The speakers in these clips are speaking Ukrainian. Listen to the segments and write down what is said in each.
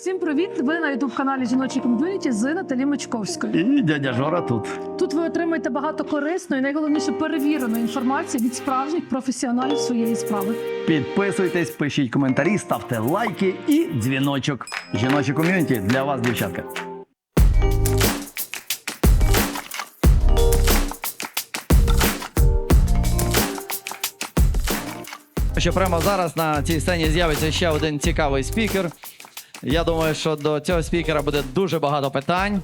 Всім привіт! Ви на ютуб каналі Жіночі ком'юніті з Наталі Мачковською. І дядя Жора тут. Тут ви отримаєте багато корисної, найголовніше перевіреної інформації від справжніх професіоналів своєї справи. Підписуйтесь, пишіть коментарі, ставте лайки і дзвіночок. Жіноче ком'юніті для вас, дівчатка. Що прямо зараз на цій сцені з'явиться ще один цікавий спікер. Я думаю, що до цього спікера буде дуже багато питань.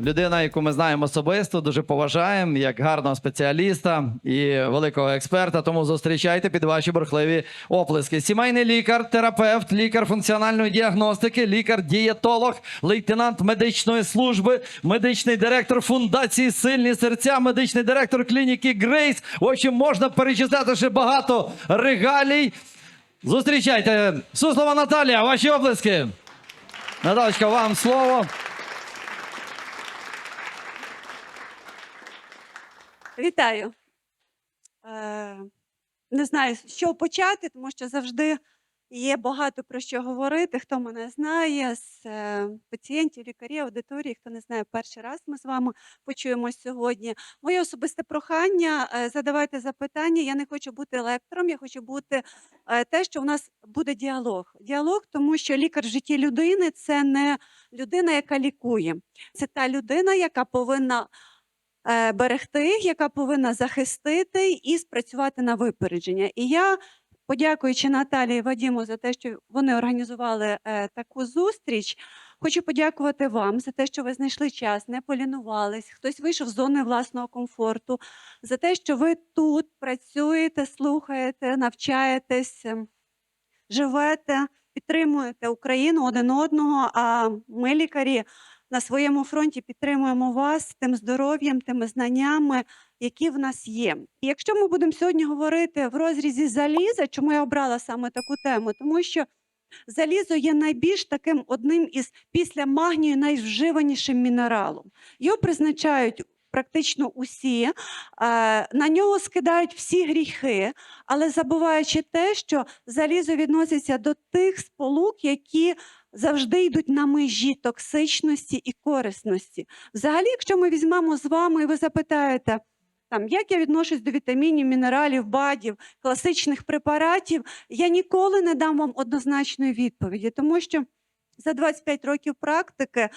Людина, яку ми знаємо особисто, дуже поважаємо як гарного спеціаліста і великого експерта. Тому зустрічайте під ваші бурхливі оплески. Сімейний лікар, терапевт, лікар функціональної діагностики, лікар-дієтолог, лейтенант медичної служби, медичний директор фундації Сильні серця, медичний директор клініки Грейс. В общем, можна перечисляти ще багато регалій. Зустрічайте Суслова Наталія, ваші облиски. Наталочка, вам слово. Вітаю. Е, не знаю, з чого почати, тому що завжди є багато про що говорити. Хто мене знає, з е, пацієнтів, лікарів, аудиторії, хто не знає, перший раз ми з вами почуємось сьогодні. Моє особисте прохання е, задавайте запитання. Я не хочу бути лектором, я хочу бути е, те, що у нас буде діалог. Діалог, тому що лікар в житті людини це не людина, яка лікує. Це та людина, яка повинна берегти, яка повинна захистити і спрацювати на випередження. І я, подякуючи Наталії Вадіму за те, що вони організували е, таку зустріч. Хочу подякувати вам за те, що ви знайшли час, не полінувались, хтось вийшов з зони власного комфорту, за те, що ви тут працюєте, слухаєте, навчаєтесь, ем, живете, підтримуєте Україну один одного. А ми, лікарі, на своєму фронті підтримуємо вас тим здоров'ям, тими знаннями, які в нас є. І якщо ми будемо сьогодні говорити в розрізі заліза, чому я обрала саме таку тему? Тому що залізо є найбільш таким одним із після магнію найвживанішим мінералом. Його призначають. Практично усі е, на нього скидають всі гріхи, але забуваючи те, що залізо відноситься до тих сполук, які завжди йдуть на межі токсичності і корисності. Взагалі, якщо ми візьмемо з вами і ви запитаєте, там, як я відношусь до вітамінів, мінералів, БАДів, класичних препаратів, я ніколи не дам вам однозначної відповіді, тому що за 25 років практики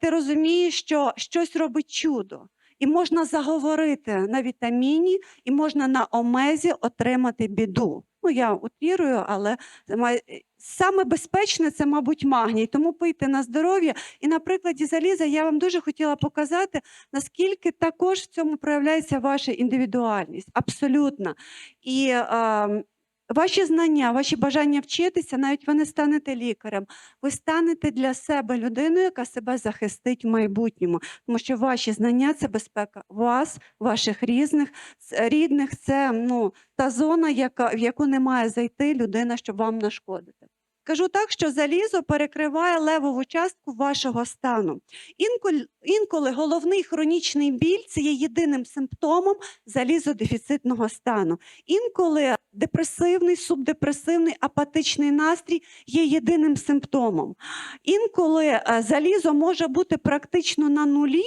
ти розумієш, що щось робить чудо. І можна заговорити на вітаміні, і можна на омезі отримати біду. Ну, я утрірую, але е, саме безпечне це, мабуть, магній. Тому пийте на здоров'я. І на прикладі заліза я вам дуже хотіла показати, наскільки також в цьому проявляється ваша індивідуальність. Абсолютно. І е, ваші знання, ваші бажання вчитися, навіть ви не станете лікарем. Ви станете для себе людиною, яка себе захистить в майбутньому. Тому що ваші знання це безпека вас, ваших різних рідних. Це ну та зона, яка в яку не має зайти людина, щоб вам нашкодити. Кажу так, що залізо перекриває левову частку вашого стану. Інколи, інколи головний хронічний біль це є єдиним симптомом залізодефіцитного стану. Інколи депресивний, субдепресивний, апатичний настрій є єдиним симптомом. Інколи е, залізо може бути практично на нулі,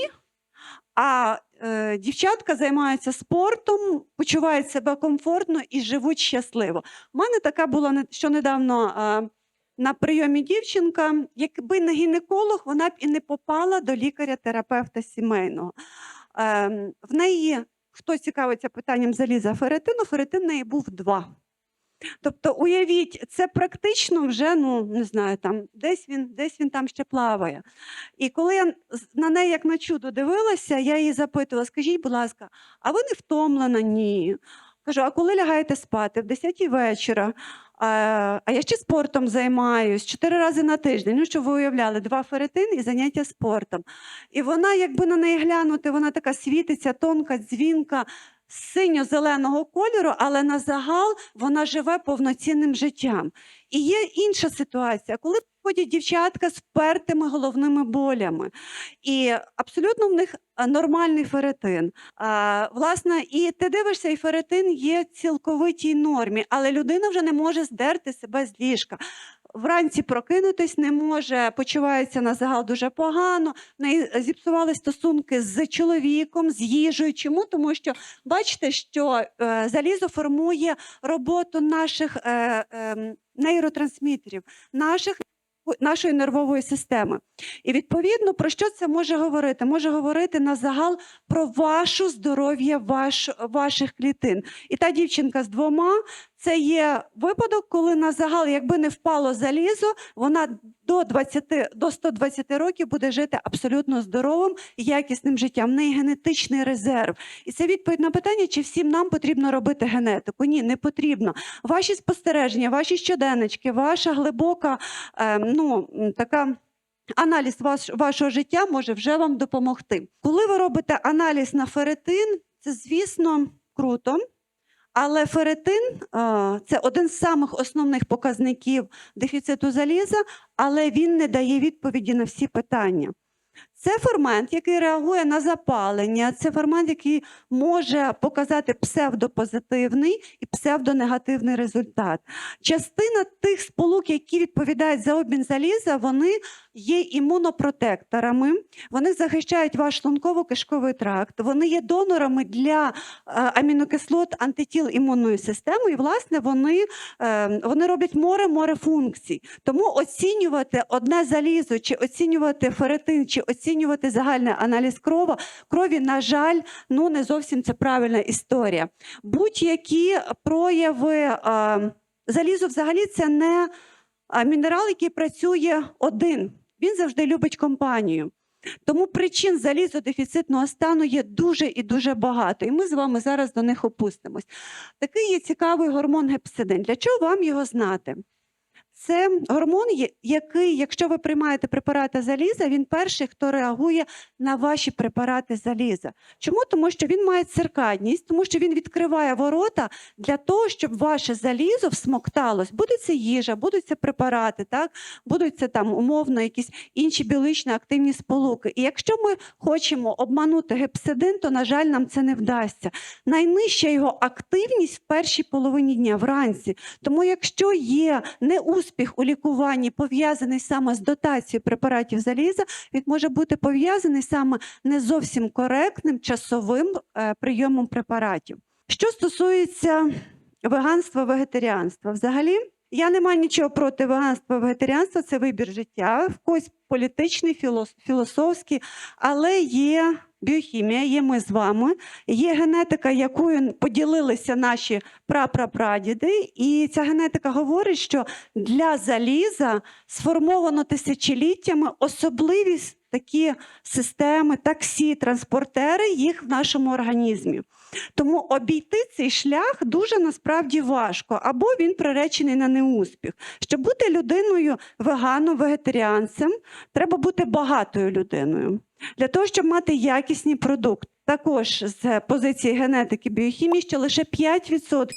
а е, дівчатка займаються спортом, почувають себе комфортно і живуть щасливо. У мене така була що недавно е, на прийомі дівчинка. Якби не гінеколог, вона б і не попала до лікаря-терапевта сімейного. Е, в неї, хто цікавиться питанням заліза феретину, феретин неї був два. Тобто, уявіть, це практично вже, ну не знаю, там десь він, десь він там ще плаває. І коли я на неї як на чудо дивилася, я її запитувала: скажіть, будь ласка, а ви не втомлена? Ні. Кажу, а коли лягаєте спати? В 10 вечора. А, я ще спортом займаюсь чотири рази на тиждень. Ну, що ви уявляли, два феретини і заняття спортом. І вона, якби на неї глянути, вона така світиться, тонка, дзвінка, синьо-зеленого кольору, але на загал вона живе повноцінним життям. І є інша ситуація, коли приходять дівчатка з впертими головними болями, і абсолютно в них нормальний феретин. А, власне, і ти дивишся, і феретин є цілковитій нормі, але людина вже не може здерти себе з ліжка. вранці прокинутись не може, почувається на загал дуже погано. Неї зіпсували стосунки з чоловіком, з їжею. Чому? Тому що бачите, що е, залізо формує роботу наших е, е, нейротрансмітерів, наших. Нашої нервової системи. І відповідно про що це може говорити? Може говорити на загал про вашу здоров'я ваш, ваших клітин. І та дівчинка з двома це є випадок, коли на загал, якби не впало залізо, вона до 20, до 120 років буде жити абсолютно здоровим, і якісним життям. В неї генетичний резерв. І це відповідь на питання, чи всім нам потрібно робити генетику. Ні, не потрібно. Ваші спостереження, ваші щоденнички, ваша глибока, е, ну така. Аналіз ваш, вашого життя може вже вам допомогти. Коли ви робите аналіз на ферритин, це, звісно, круто. Але ферритин а, це один з самих основних показників дефіциту заліза, але він не дає відповіді на всі питання. Це фермент, який реагує на запалення, це фермент, який може показати псевдопозитивний і псевдонегативний результат. Частина тих сполук, які відповідають за обмін заліза, вони є імунопротекторами, вони захищають ваш шлунково-кишковий тракт, вони є донорами для е, амінокислот антитіл імунної системи, і, власне, вони, е, вони роблять море-море функцій. Тому оцінювати одне залізо, чи оцінювати ферритин, чи оцінювати загальний аналіз крові, крові, на жаль, ну не зовсім це правильна історія. Будь-які прояви е, залізо взагалі це не мінерал, який працює один. Він завжди любить компанію. Тому причин залізодефіцитного стану є дуже і дуже багато, і ми з вами зараз до них опустимось. Такий є цікавий гормон гепсидин. Для чого вам його знати? Це гормон, який, якщо ви приймаєте препарати заліза, він перший, хто реагує на ваші препарати заліза. Чому? Тому що він має циркадність, тому що він відкриває ворота для того, щоб ваше залізо всмокталось. Буде це їжа, будуть це препарати, так? будуть це там умовно якісь інші біологічно активні сполуки. І якщо ми хочемо обманути гепсидин, то, на жаль, нам це не вдасться. Найнижча його активність в першій половині дня вранці. Тому, якщо є неуспіх у лікуванні пов'язаний саме з дотацією препаратів заліза, він може бути пов'язаний саме не зовсім коректним часовим е, прийомом препаратів. Що стосується веганства, вегетаріанства, взагалі. Я не маю нічого проти веганства, вегетаріанства, це вибір життя, в когось політичний, філос- філософський, але є біохімія, є ми з вами, є генетика, якою поділилися наші прапрапрадіди, і ця генетика говорить, що для заліза сформовано тисячоліттями особливість такі системи, таксі, транспортери їх в нашому організмі. Тому обійти цей шлях дуже насправді важко, або він приречений на неуспіх. Щоб бути людиною веганом, вегетаріанцем, треба бути багатою людиною. Для того, щоб мати якісний продукт. Також з позиції генетики біохімії, що лише 5%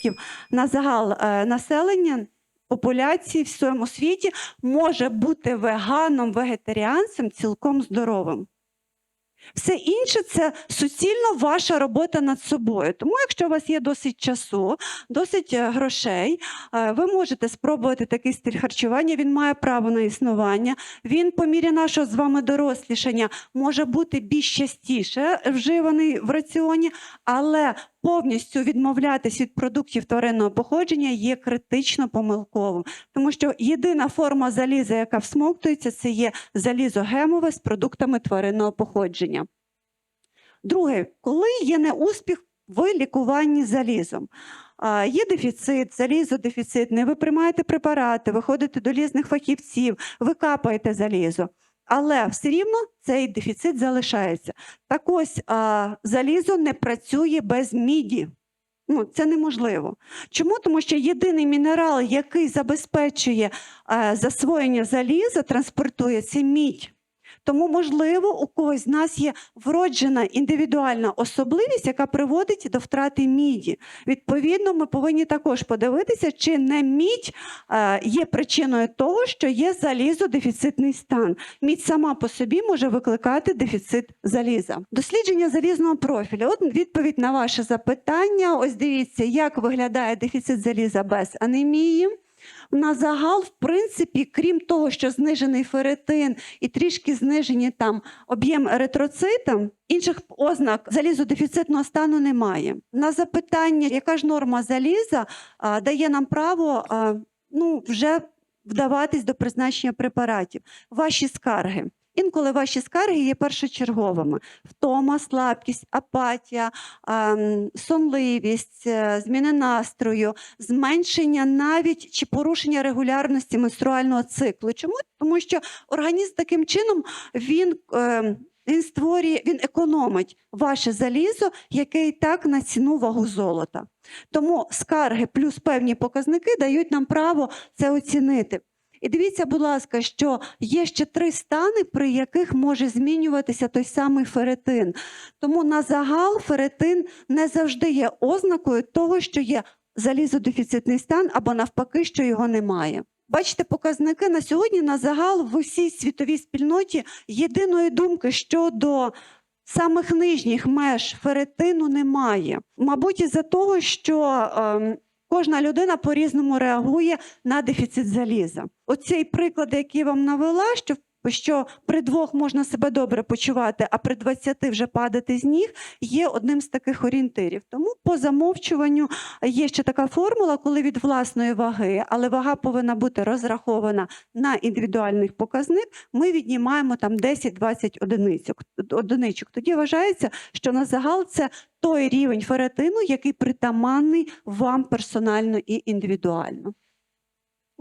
на загал е, населення популяції в своєму світі може бути веганом, вегетаріанцем цілком здоровим. Все інше це суцільно ваша робота над собою. Тому, якщо у вас є досить часу, досить е, грошей, е, ви можете спробувати такий стиль харчування. Він має право на існування. Він, по мірі нашого з вами дорослішання, може бути більш частіше вживаний в раціоні, але повністю відмовлятись від продуктів тваринного походження є критично помилковим, тому що єдина форма заліза, яка всмоктується, це є залізо гемове з продуктами тваринного походження. Друге, коли є неуспіх в лікуванні залізом. Є дефіцит, залізодефіцитний, ви приймаєте препарати, ви ходите до різних фахівців, ви капаєте залізо. Але все рівно цей дефіцит залишається. Так ось залізо не працює без міді. Ну, це неможливо. Чому? Тому що єдиний мінерал, який забезпечує е, засвоєння заліза, транспортує це мідь. Тому, можливо, у когось з нас є вроджена індивідуальна особливість, яка приводить до втрати міді. Відповідно, ми повинні також подивитися, чи не мідь е, є причиною того, що є залізодефіцитний стан. Мідь сама по собі може викликати дефіцит заліза. Дослідження залізного профілю. От відповідь на ваше запитання. Ось дивіться, як виглядає дефіцит заліза без анемії. На загал, в принципі, крім того, що знижений ферритин і трішки знижені там об'єм еритроцита, інших ознак залізодефіцитного стану немає. На запитання, яка ж норма заліза, а, дає нам право а, ну, вже вдаватись до призначення препаратів. Ваші скарги. Інколи ваші скарги є першочерговими: втома, слабкість, апатія, ем, сонливість, е, зміни настрою, зменшення навіть чи порушення регулярності менструального циклу. Чому? Тому що організм таким чином він. ем, він створює, він економить ваше залізо, яке і так на ціну вагу золота. Тому скарги плюс певні показники дають нам право це оцінити. І дивіться, будь ласка, що є ще три стани, при яких може змінюватися той самий ферритин. Тому на загал ферритин не завжди є ознакою того, що є залізодефіцитний стан, або навпаки, що його немає. Бачите, показники на сьогодні на загал в усій світовій спільноті єдиної думки щодо самих нижніх меж ферритину немає. Мабуть, із-за того, що ем, кожна людина по-різному реагує на дефіцит заліза. Оцей приклад, який я вам навела, що що при двох можна себе добре почувати, а при 20 вже падати з ніг, є одним з таких орієнтирів. Тому по замовчуванню є ще така формула, коли від власної ваги, але вага повинна бути розрахована на індивідуальний показник. Ми віднімаємо там 10-20 одиницьок. одиничок. Тоді вважається, що на загал це той рівень ферритину, який притаманний вам персонально і індивідуально.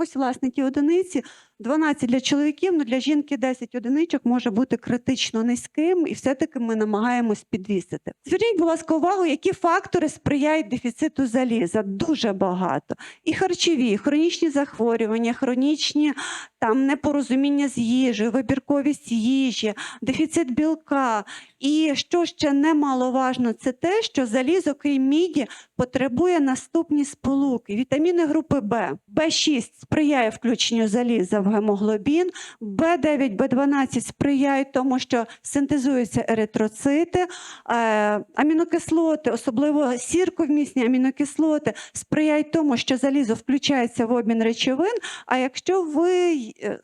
Ось, власне, ті одиниці. 12 для чоловіків, ну для жінки 10 одиничок може бути критично низьким, і все-таки ми намагаємось підвісити. Зверніть, будь ласка, увагу, які фактори сприяють дефіциту заліза. Дуже багато. І харчові, і хронічні захворювання, хронічні там непорозуміння з їжею, вибірковість їжі, дефіцит білка. І що ще немаловажно, це те, що залізо, крім міді, потребує наступні сполуки: вітаміни групи Б, Б6 сприяє включенню заліза в гемоглобін, Б9, Б12 сприяють тому, що синтезуються еритроцити, е, амінокислоти, особливо сірковмісні амінокислоти, сприяють тому, що залізо включається в обмін речовин. А якщо ви е,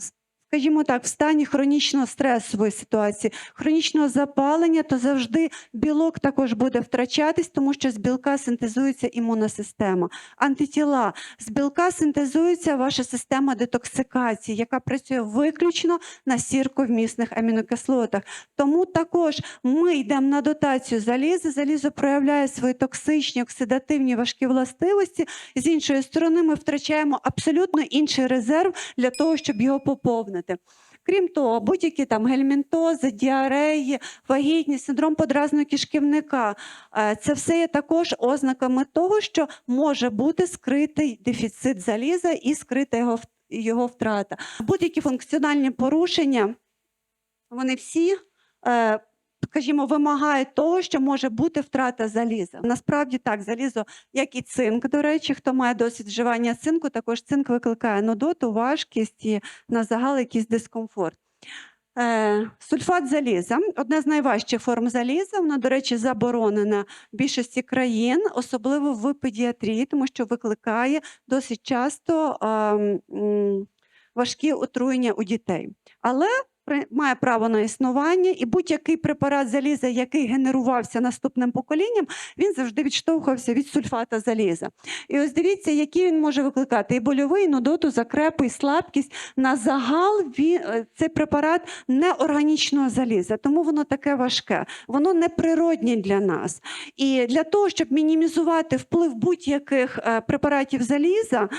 скажімо так, в стані хронічно стресової ситуації, хронічного запалення, то завжди білок також буде втрачатись, тому що з білка синтезується імунна система. Антитіла з білка синтезується ваша система детоксикації, яка працює виключно на сірковмісних амінокислотах. Тому також ми йдемо на дотацію заліза. Залізо проявляє свої токсичні, оксидативні важкі властивості. З іншої сторони, ми втрачаємо абсолютно інший резерв для того, щоб його поповнити. Крім того, будь-які там гельмінтози, діареї, вагітність, синдром подразного кишківника е, це все є також ознаками того, що може бути скритий дефіцит заліза і скрита його, його втрата. Будь-які функціональні порушення, вони всі. Скажімо, вимагають того, що може бути втрата заліза. Насправді так, залізо, як і цинк. До речі, хто має досвід вживання цинку, також цинк викликає нудоту, важкість і на загал якийсь дискомфорт. Е, сульфат заліза одна з найважчих форм заліза. Вона, до речі, заборонена в більшості країн, особливо в педіатрії, тому що викликає досить часто важкі отруєння у дітей. Але має право на існування, і будь-який препарат заліза, який генерувався наступним поколінням, він завжди відштовхувався від сульфата заліза. І ось дивіться, які він може викликати: і больовий, і нудоту, закрепи, і слабкість. На загал він, е, цей препарат неорганічного заліза, тому воно таке важке, воно неприроднє для нас. І для того, щоб мінімізувати вплив будь-яких е, препаратів заліза.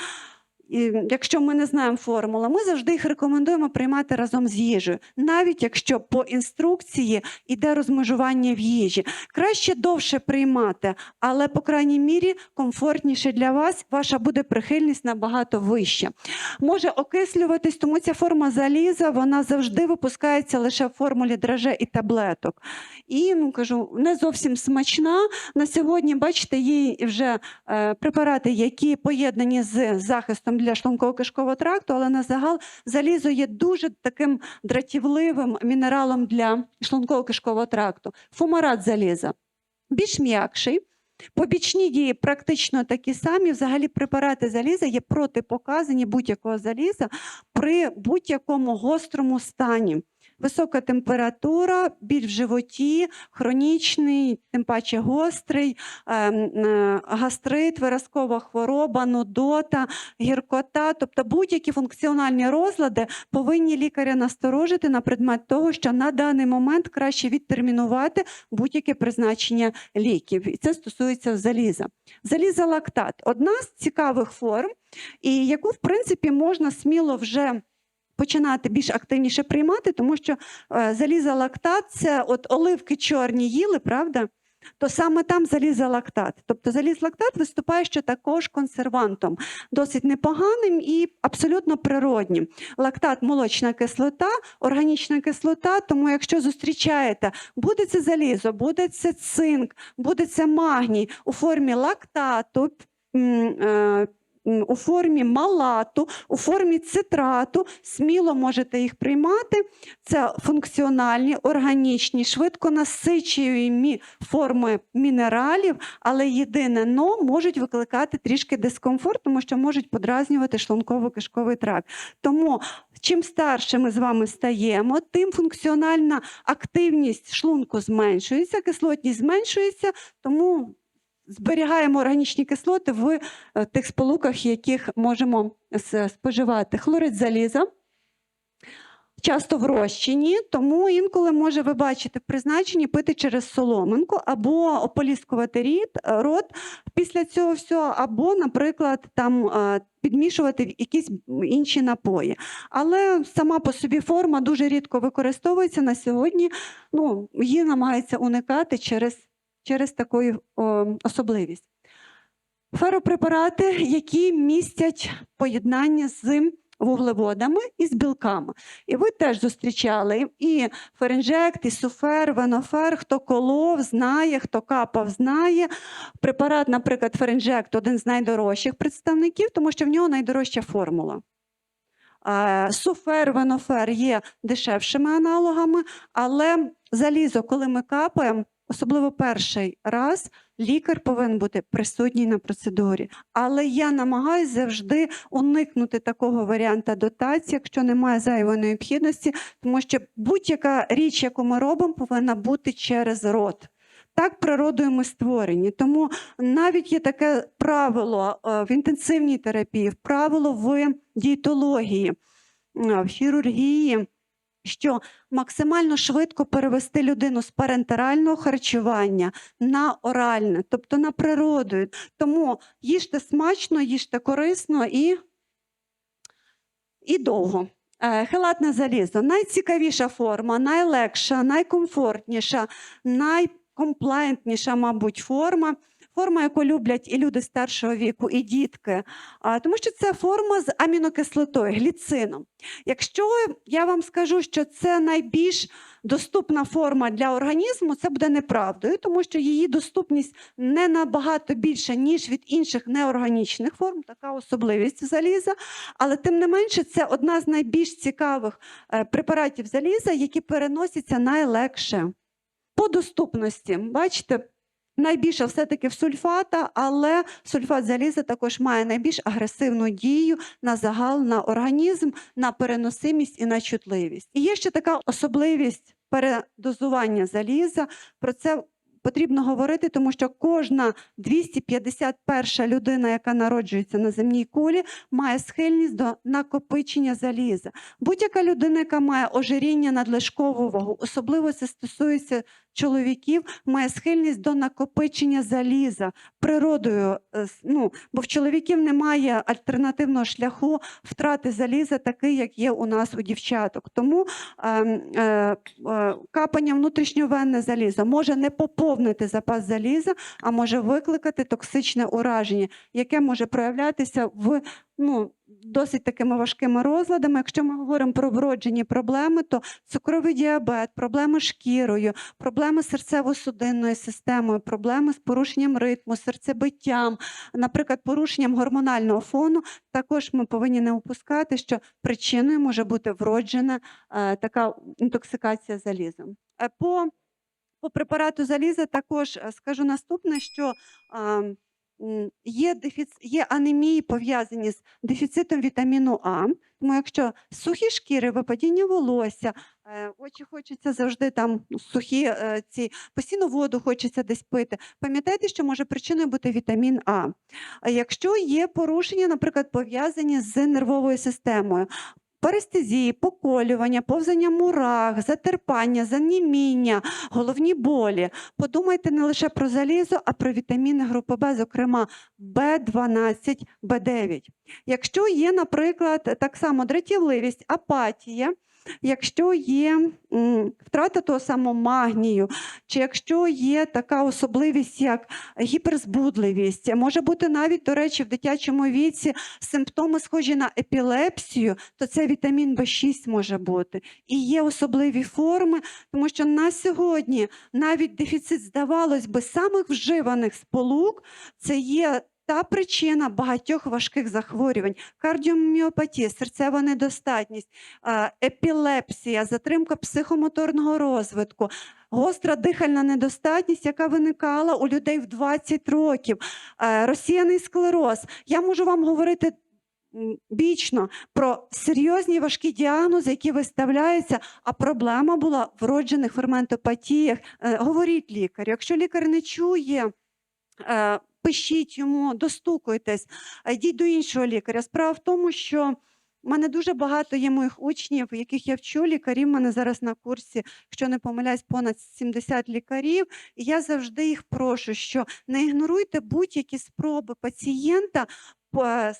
Якщо ми не знаємо формули, ми завжди їх рекомендуємо приймати разом з їжею, навіть якщо по інструкції йде розмежування в їжі. Краще довше приймати, але по крайній мірі комфортніше для вас, ваша буде прихильність набагато вища. Може окислюватись, тому ця форма заліза вона завжди випускається лише в формулі драже і таблеток. І ну кажу, не зовсім смачна. На сьогодні, бачите, є вже е, препарати, які поєднані з захистом для шлунково-кишкового тракту, але на загал залізо є дуже таким дратівливим мінералом для шлунково-кишкового тракту. Фумарат заліза більш м'якший. Побічні дії практично такі самі. Взагалі, препарати заліза є протипоказані будь-якого заліза при будь-якому гострому стані. Висока температура, біль в животі, хронічний, тим паче гострий, ем, е, гастрит, виразкова хвороба, нудота, гіркота, тобто будь-які функціональні розлади повинні лікаря насторожити на предмет того, що на даний момент краще відтермінувати будь-яке призначення ліків. І це стосується заліза. Залізолактат одна з цікавих форм, і яку, в принципі, можна сміло вже починати більш активніше приймати, тому що е, залізолактат це от оливки чорні їли, правда? То саме там залізолактат. Тобто залізолактат виступає ще також консервантом, досить непоганим і абсолютно природнім. Лактат молочна кислота, органічна кислота. Тому, якщо зустрічаєте, буде це залізо, буде це цинк, буде це магній у формі лактату. У формі малату, у формі цитрату, сміло можете їх приймати. Це функціональні, органічні, швидко насичуємі форми мінералів, але єдине но можуть викликати трішки дискомфорт, тому що можуть подразнювати шлунково-кишковий тракт. Тому чим старше ми з вами стаємо, тим функціональна активність шлунку зменшується, кислотність зменшується, тому зберігаємо органічні кислоти в е, тих сполуках, яких можемо споживати. Хлорид заліза. Часто в розчині, тому інколи може ви бачите в призначенні пити через соломинку або ополіскувати рід, е, рот після цього всього, або, наприклад, там е, підмішувати якісь інші напої. Але сама по собі форма дуже рідко використовується на сьогодні. Ну, її намагаються уникати через, через таку о, особливість. Феропрепарати, які містять поєднання з вуглеводами і з білками. І ви теж зустрічали і феринжект, і суфер, венофер, хто колов, знає, хто капав, знає. Препарат, наприклад, феринжект один з найдорожчих представників, тому що в нього найдорожча формула. Е, Суфер, венофер є дешевшими аналогами, але залізо, коли ми капаємо, особливо перший раз, лікар повинен бути присутній на процедурі. Але я намагаюся завжди уникнути такого варіанта дотації, якщо немає зайвої необхідності, тому що будь-яка річ, яку ми робимо, повинна бути через рот. Так природою ми створені. Тому навіть є таке правило е, в інтенсивній терапії, правило в дієтології, е, в хірургії, що максимально швидко перевести людину з парентерального харчування на оральне, тобто на природу. Тому їжте смачно, їжте корисно і, і довго. Е, Хелатне залізо найцікавіша форма, найлегша, найкомфортніша, найкомплаєнтніша, мабуть, форма. Форма, яку люблять і люди старшого віку, і дітки, тому що це форма з амінокислотою, гліцином. Якщо я вам скажу, що це найбільш доступна форма для організму, це буде неправдою, тому що її доступність не набагато більша, ніж від інших неорганічних форм, така особливість заліза. Але тим не менше, це одна з найбільш цікавих е, препаратів заліза, які переносяться найлегше. По доступності, бачите, найбільше все-таки в сульфата, але сульфат заліза також має найбільш агресивну дію на загал, на організм, на переносимість і на чутливість. І є ще така особливість передозування заліза. Про це потрібно говорити, тому що кожна 251 людина, яка народжується на земній кулі, має схильність до накопичення заліза. Будь-яка людина, яка має ожиріння, надлишкову вагу, особливо це стосується чоловіків, має схильність до накопичення заліза природою. е, Ну, бо в чоловіків немає альтернативного шляху втрати заліза, такий, як є у нас у дівчаток. Тому ем, е, е, капання внутрішньовенне залізо може не поповнити запас заліза, а може викликати токсичне ураження, яке може проявлятися в ну, досить такими важкими розладами. Якщо ми говоримо про вроджені проблеми, то цукровий діабет, проблеми з шкірою, проблеми з серцево-судинною системою, проблеми з порушенням ритму, серцебиттям, наприклад, порушенням гормонального фону, також ми повинні не упускати, що причиною може бути вроджена е, така інтоксикація залізом. Е, По по препарату заліза також е, скажу наступне, що м, є, дефіц... є анемії пов'язані з дефіцитом вітаміну А. Тому якщо сухі шкіри, випадіння волосся, е, очі хочеться завжди там сухі е, ці постійно воду хочеться десь пити. Пам'ятайте, що може причиною бути вітамін. А якщо є порушення, наприклад, пов'язані з нервовою системою. Парестезії, поколювання, повзання мурах, затерпання, заніміння, головні болі. Подумайте не лише про залізо, а про вітаміни групи Б, зокрема Б12, Б9. Якщо є, наприклад, так само дратівливість, апатія, якщо є втрата того самого магнію, чи якщо є така особливість, як гіперзбудливість, може бути навіть, до речі, в дитячому віці симптоми схожі на епілепсію, то це вітамін В6 може бути. І є особливі форми, тому що на сьогодні навіть дефіцит, здавалось би, самих вживаних сполук це є. Та причина багатьох важких захворювань: кардіоміопатія, серцева недостатність, епілепсія, затримка психомоторного розвитку, гостра дихальна недостатність, яка виникала у людей в 20 років, розсіяний склероз. Я можу вам говорити бічно про серйозні важкі діагнози, які виставляються, а проблема була в вроджених ферментопатіях. Е, Говоріть лікарю. Якщо лікар не чує, е, пишіть йому, достукуйтесь, йдіть до іншого лікаря. Справа в тому, що в мене дуже багато є моїх учнів, яких я вчу. Лікарів в мене зараз на курсі, якщо не помиляюсь, понад 70 лікарів. І я завжди їх прошу, що не ігноруйте будь-які спроби пацієнта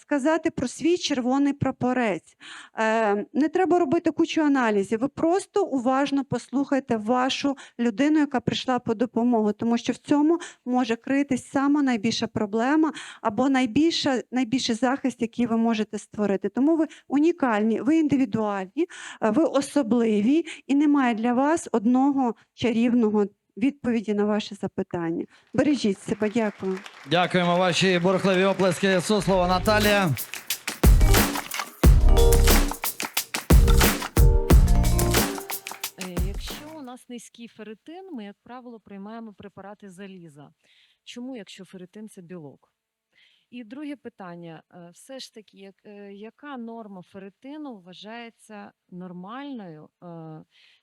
сказати про свій червоний прапорець. Е, Не треба робити кучу аналізів. Ви просто уважно послухайте вашу людину, яка прийшла по допомогу, тому що в цьому може критись сама найбільша проблема або найбільша, найбільший захист, який ви можете створити. Тому ви унікальні, ви індивідуальні, е, ви особливі, і немає для вас одного чарівного відповіді на ваше запитання. Бережіть себе, дякую. Дякуємо ваші бурхливі оплески. Суслова Наталія. Е, Якщо у нас низький ферритин, ми, як правило, приймаємо препарати заліза. Чому, якщо ферритин це білок? І друге питання: е, все ж таки, як, е, яка норма ферритину вважається нормальною?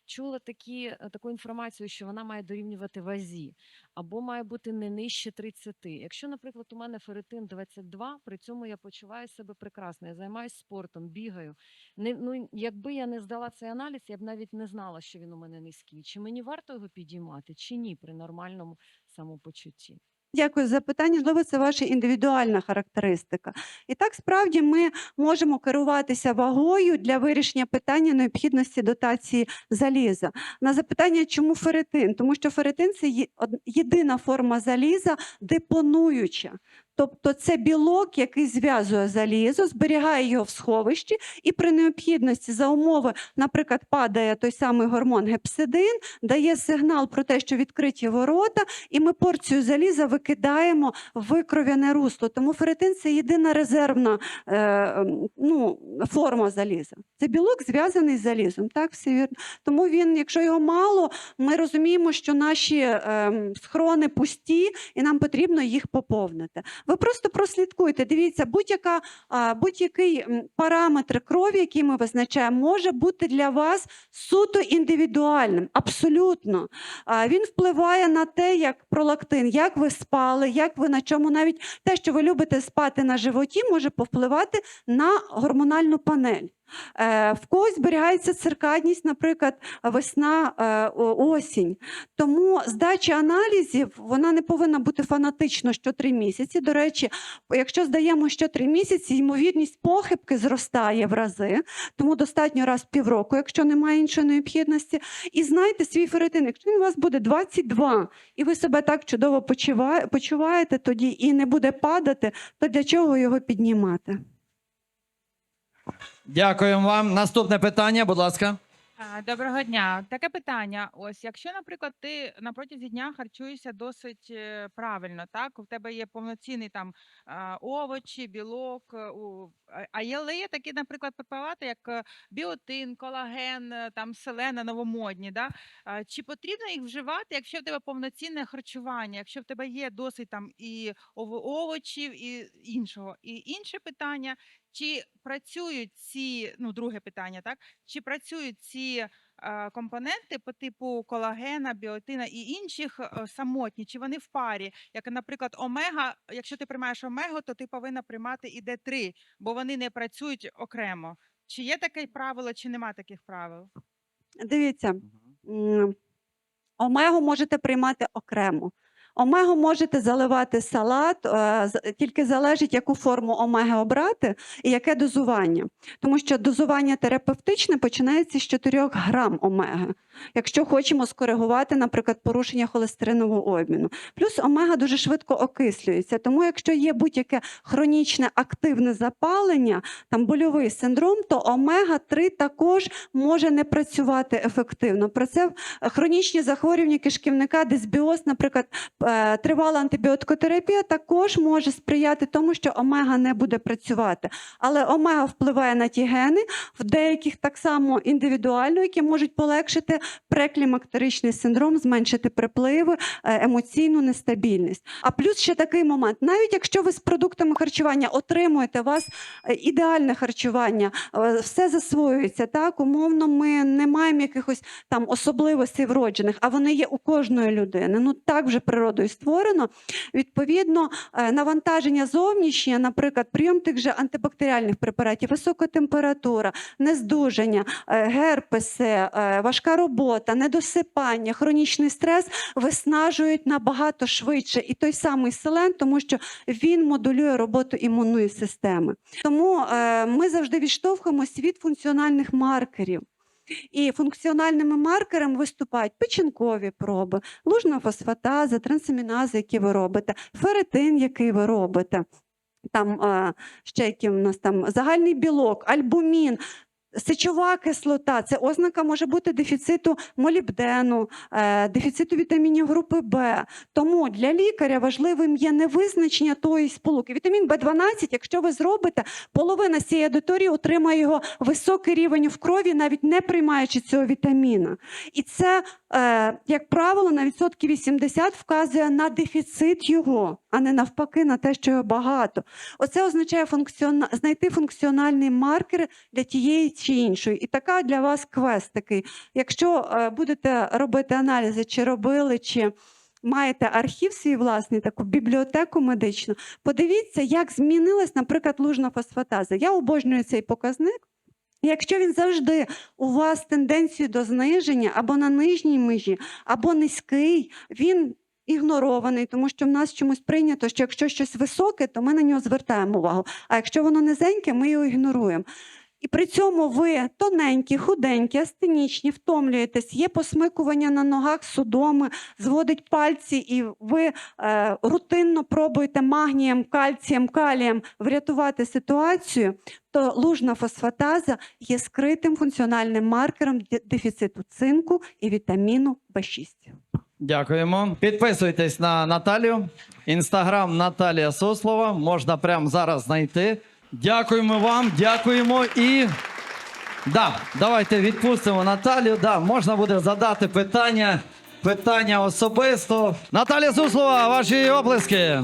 Чула такі, е, таку інформацію, що вона має дорівнювати вазі, або має бути не нижче 30. Якщо, наприклад, у мене ферритин 22, при цьому я почуваю себе прекрасно, я займаюся спортом, бігаю. Не, ну, якби я не здала цей аналіз, я б навіть не знала, що він у мене низький. Чи мені варто його підіймати, чи ні при нормальному самопочутті? Дякую за питання. Можливо, це ваша індивідуальна характеристика. І так справді ми можемо керуватися вагою для вирішення питання необхідності дотації заліза. На запитання, чому ферритин? Тому що ферритин це єдина форма заліза депонуюча. Тобто це білок, який зв'язує залізо, зберігає його в сховищі, і при необхідності за умови, наприклад, падає той самий гормон гепсидин, дає сигнал про те, що відкриті ворота, і ми порцію заліза викидаємо в кров'яне русло. Тому ферритин це єдина резервна е, ну, форма заліза. Це білок зв'язаний з залізом. Так, все вірно. Тому він, якщо його мало, ми розуміємо, що наші ем, схрони пусті, і нам потрібно їх поповнити. Ви просто прослідкуйте. Дивіться, будь-яка будь-який параметр крові, який ми визначаємо, може бути для вас суто індивідуальним. Абсолютно. Він впливає на те, як пролактин, як ви спали, як ви на чому навіть те, що ви любите спати на животі, може повпливати на гормональну панель. Е, В когось зберігається циркадність, наприклад, весна, е, осінь. Тому здача аналізів вона не повинна бути фанатично що три місяці. До речі, якщо здаємо що три місяці, ймовірність похибки зростає в рази, тому достатньо раз в півроку, якщо немає іншої необхідності. І знайте свій ферритин. Якщо він у вас буде 22, і ви себе так чудово почуваєте тоді і не буде падати, то для чого його піднімати? Дякуємо вам. Наступне питання, будь ласка. Доброго дня. Таке питання. Ось, якщо, наприклад, ти на протязі дня харчуєшся досить е, правильно, так? У тебе є повноцінний там овочі, білок, е, а- є, але є такі, наприклад, препарати, як е, біотин, колаген, там селена, новомодні. Да? Чи потрібно їх вживати, якщо в тебе повноцінне харчування, якщо в тебе є досить там і овочів, і іншого? І інше питання, чи працюють ці, ну, друге питання, так? Чи працюють ці е, компоненти по типу колагена, біотина і інших е, самотні, чи вони в парі? Як, наприклад, омега, якщо ти приймаєш омегу, то ти повинна приймати і Д3, бо вони не працюють окремо. Чи є таке правило, чи нема таких правил? Дивіться, омегу можете приймати окремо. Омегу можете заливати салат, е, тільки залежить, яку форму омеги обрати і яке дозування. Тому що дозування терапевтичне починається з 4 грам омеги, якщо хочемо скоригувати, наприклад, порушення холестеринового обміну. Плюс омега дуже швидко окислюється. Тому, якщо є будь-яке хронічне активне запалення, там больовий синдром, то омега 3 також може не працювати ефективно. Про це е, хронічні захворювання кишківника, дисбіоз, наприклад, тривала антибіотикотерапія також може сприяти тому, що омега не буде працювати. Але омега впливає на ті гени, в деяких так само індивідуально, які можуть полегшити преклімактеричний синдром, зменшити припливи, е, емоційну нестабільність. А плюс ще такий момент: навіть якщо ви з продуктами харчування отримуєте у вас е, ідеальне харчування, е, все засвоюється. Так, умовно, ми не маємо якихось там особливостей вроджених, а вони є у кожної людини. Ну так вже природою створено. Відповідно, е, навантаження зовнішнє, наприклад, прийом тих же антибактеріальних препаратів, висока температура, нездужання, е, герпеси, е, важка робота, недосипання, хронічний стрес виснажують набагато швидше і той самий селен, тому що він модулює роботу імунної системи. Тому ми завжди відштовхуємося від функціональних маркерів. І функціональними маркерами виступають печінкові проби, лужна фосфатаза, трансамінази, які ви робите, ферритин, який ви робите. Там ще які в нас там загальний білок, альбумін. Сечова кислота це ознака може бути дефіциту молібдену, е, дефіциту вітамінів групи Б. Тому для лікаря важливим є не визначення тої сполуки. Вітамін Б12, якщо ви зробите, половина цієї аудиторії отримає його високий рівень в крові, навіть не приймаючи цього вітаміна. І це, як правило, на відсотки 80 вказує на дефіцит його, а не навпаки на те, що його багато. Оце означає функціона... знайти функціональні маркери для тієї чи іншої. І така для вас квест такий. Якщо е, будете робити аналізи, чи робили, чи маєте архів свій власний, таку бібліотеку медичну, подивіться, як змінилась, наприклад, лужна фосфатаза. Я обожнюю цей показник. Якщо він завжди у вас тенденцію до зниження або на нижній межі, або низький, він ігнорований, тому що в нас чомусь прийнято, що якщо щось високе, то ми на нього звертаємо увагу. А якщо воно низеньке, ми його ігноруємо. І при цьому ви тоненькі, худенькі, астенічні, втомлюєтесь, є посмикування на ногах судоми, зводить пальці, і ви е, рутинно пробуєте магнієм, кальцієм, калієм врятувати ситуацію, то лужна фосфатаза є скритим функціональним маркером дефіциту цинку і вітаміну В6. Дякуємо. Підписуйтесь на Наталію. Інстаграм Наталія Суслова. Можна прямо зараз знайти. Дякуємо вам, дякуємо і. Да, давайте відпустимо Наталію. Да, можна буде задати питання, питання особисто. Наталія Суслова, ваші оплески.